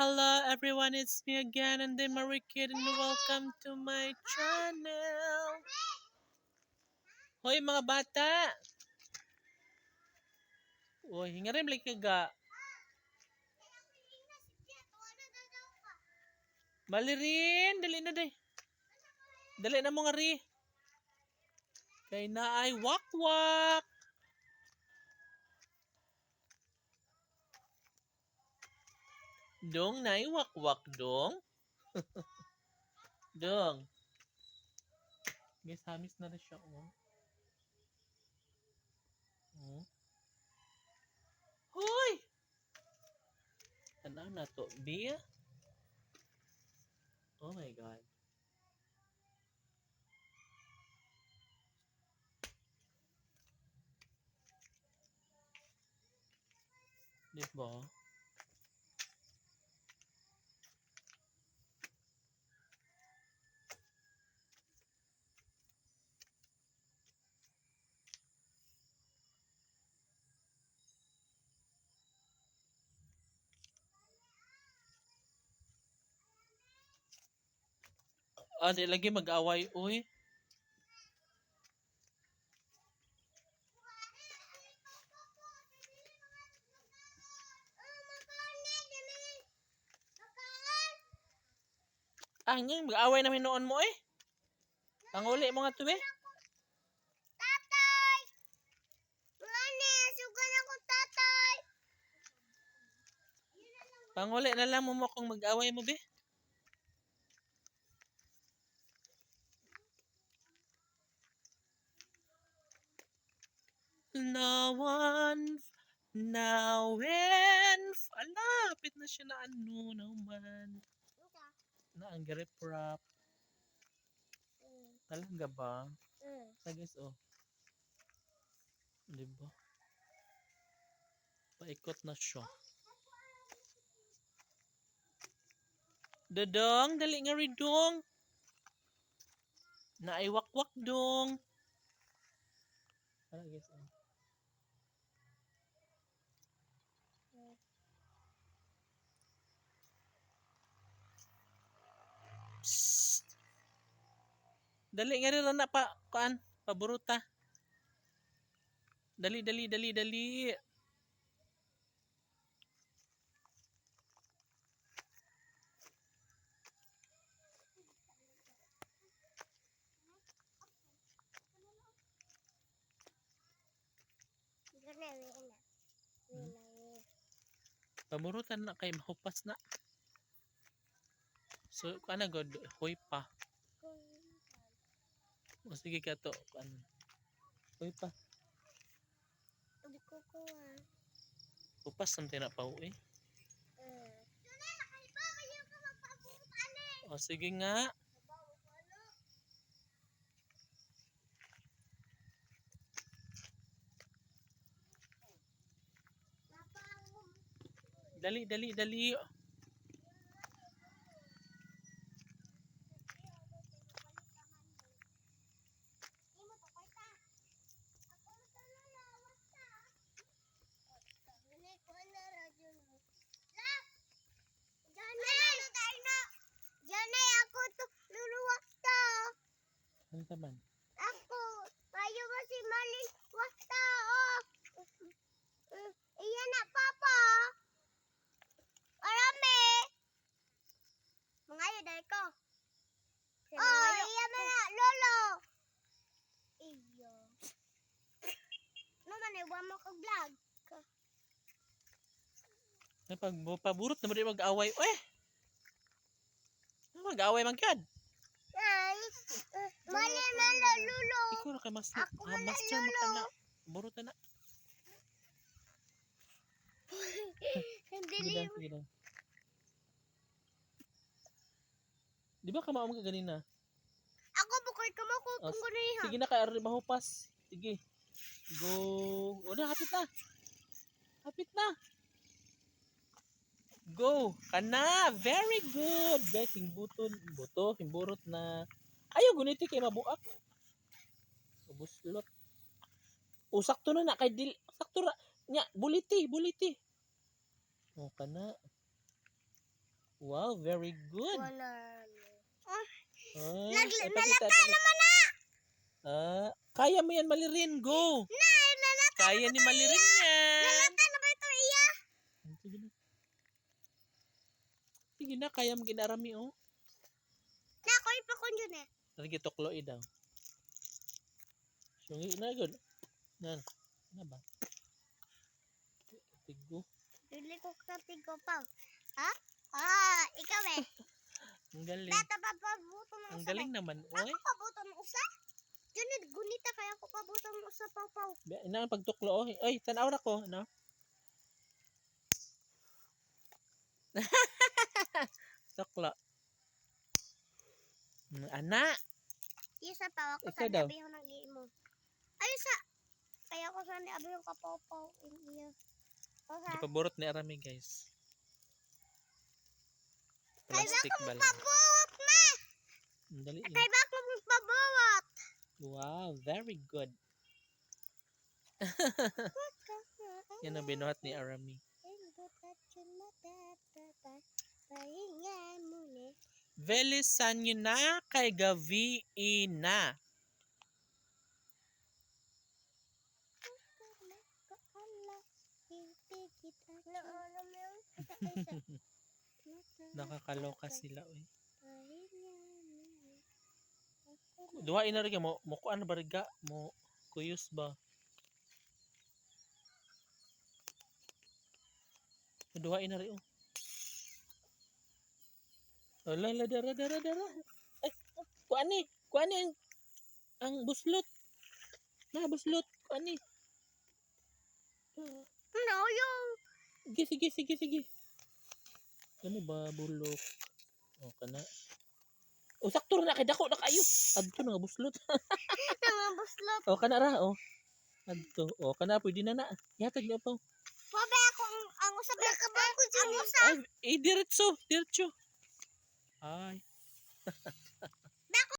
Hello everyone, it's me again and then Marie Kid and welcome to my channel. Hoy mga bata! Uy, hinga rin like ga. Bali rin, dali na day. Dali na mo nga ri. Kay na ay wak-wak. Dong na ay wak-wak dong. dong. Guys, hamis na rin siya. Oh. Oh. Hoy! Ano na to? Bia? Oh my God. Di ba? Di lagi mag-away, uy. Ah, yung mag-away namin noon mo eh. Panguli mo nga to eh. Tatay! Ngani, sugan ako tatay! Panguli na lang mo mo kung mag-away mo be. No one now and ala, lapit na siya na ano naman. Na ang grip wrap. Talaga ba? Sa guys, oh. Di ba? Paikot na siya. Dodong, dali nga rin dong. Naiwakwak dong. Tara guys, oh. Dali nga rin na pa, kuan, paburuta. Dali, dali, dali, dali. Paburutan na kay mahupas na. So, kana god, hoy pa. O sige ka to, kuan. Hoy pa. Hindi ko kuha. Hupas samtay na pa eh. Eh. O sige nga. Dali, dali, dali. Janay ako to luluwak to. Taman? Ako, kayo ba si Malin Wasta oh. Mm, Iyan na papa. Arami. Mangayo dahil ko. Oh, iyan mo na, lolo. Iyo. Naman, iwa mo kag-vlog. Ay, pag paburot na mo di mag-away. Ano Mag-away man kyad. Ay, Malin man lo, kay master. Ako Ah, master mo ka na. Burot na. Hindi lang, sige lang. Di ba kamaom ka ganina? Ako bukoy ka mo ko Oh, kung gano'n ha. Sige na kay Arri mahupas. Sige. Go. O na, hapit na. Hapit na. Go. Kana. Very good. Guys, himbuton. Buto. Himburot na. Ayaw, guniti kay mabuak. Ubuslot. O, sakto na na. Kay dil. Sakto na. Nya, buliti. Buliti. O, kana. Wow, very good. Wala. Ah, ipakita, nalata naman na! Ah, kaya mo yan, Malirin. Go! Na, nalata Kaya ni Malirin yan. Nalata na ba ito iya? Sige na. Sige na, kaya mo ginarami, oh. Na, ako ipakon yun eh. Sige, tuklo daw. Sungi na, good. Nan. Ano ba? Tigo. Bili ko katigo pa. Ha? Ah, ikaw eh. Ang galing. Data pa pabuto ng Ang usa. galing naman, Ako oy. pabuto ng usa? Junid, gunita kaya ako pabuto ng usa, paw paw. Ina ang pagtuklo, oh. Ay, tanaw na ko, ano? Tuklo. Ana, Isa pa ako Ikaw sa daw. nabi ng imo. Ay, sa. Kaya ko sa ni abi yung kapaw paw. Iya. O sa. ipaborot ni Arami, guys. Plastic bako bala. magpabuwat na! Dali. eh. Kay bako magpabuwat! Wow, very good. Yan ang binuhat ni Arami. Velisan nyo na kay gavi na. Naano mo yun? Nakakaloka sila, oy. Duha ina rin mo, mo kuan ba riga? Mo kuyos ba? Duha ina rin, oh. Ala, la, dara, dara, dara. Ay, kuan ni, kuan ni ang, ang buslot. Na, buslot, kuan ni. Ah, Ano yung? Sige, sige, sige, sige. Ano ba, bulok? O, kana. O, sakto na kay dako na kayo. Adto na nga buslot. Mga buslot. O, kana ra, o. Adto. O, kana, pwede na na. Yatag niyo pa. Wabe ako ang ang usap na kabang ko Ang usap. Ay, eh, diretso, diretso. Ay.